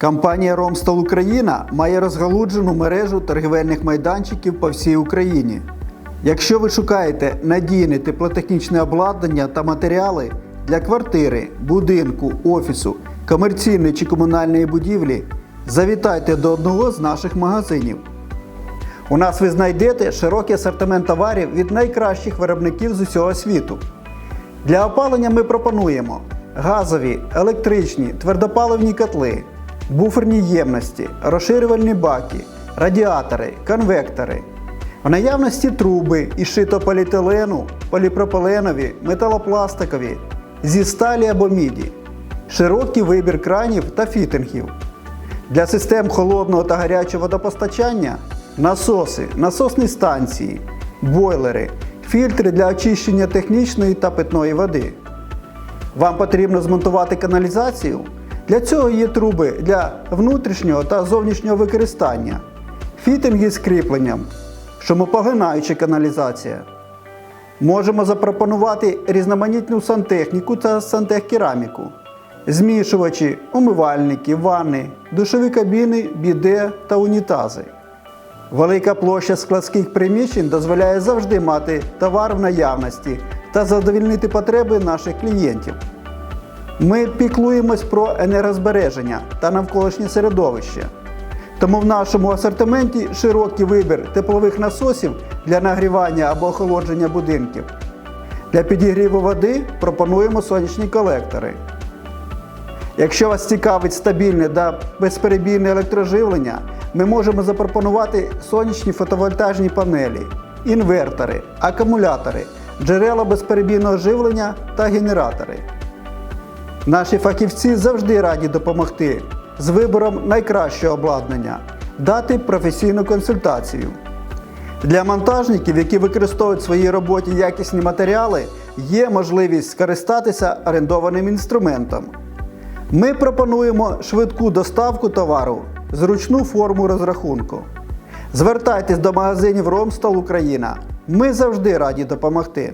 Компанія Ромстал Україна має розгалуджену мережу торгівельних майданчиків по всій Україні. Якщо ви шукаєте надійне теплотехнічне обладнання та матеріали для квартири, будинку, офісу, комерційної чи комунальної будівлі, завітайте до одного з наших магазинів. У нас ви знайдете широкий асортимент товарів від найкращих виробників з усього світу. Для опалення ми пропонуємо газові, електричні, твердопаливні котли, буферні ємності, розширювальні баки, радіатори, конвектори. В наявності труби із шитополіетилену, поліпропиленові, металопластикові, зі сталі або міді, широкий вибір кранів та фітингів. Для систем холодного та гарячого водопостачання насоси, насосні станції, бойлери, фільтри для очищення технічної та питної води. Вам потрібно змонтувати каналізацію? Для цього є труби для внутрішнього та зовнішнього використання, фітинги з кріпленням, шумопоглинаюча каналізація. Можемо запропонувати різноманітну сантехніку та сантехкераміку, змішувачі, умивальники, ванни, душові кабіни, біде та унітази. Велика площа складських приміщень дозволяє завжди мати товар в наявності та задовільнити потреби наших клієнтів. Ми піклуємось про енергозбереження та навколишнє середовище. Тому в нашому асортименті широкий вибір теплових насосів для нагрівання або охолодження будинків. Для підігріву води пропонуємо сонячні колектори. Якщо вас цікавить стабільне та безперебійне електроживлення, ми можемо запропонувати сонячні фотовольтажні панелі, інвертори, акумулятори, джерела безперебійного живлення та генератори. Наші фахівці завжди раді допомогти з вибором найкращого обладнання, дати професійну консультацію. Для монтажників, які використовують в своїй роботі якісні матеріали, є можливість скористатися орендованим інструментом. Ми пропонуємо швидку доставку товару, зручну форму розрахунку. Звертайтесь до магазинів Ромстал Україна. Ми завжди раді допомогти.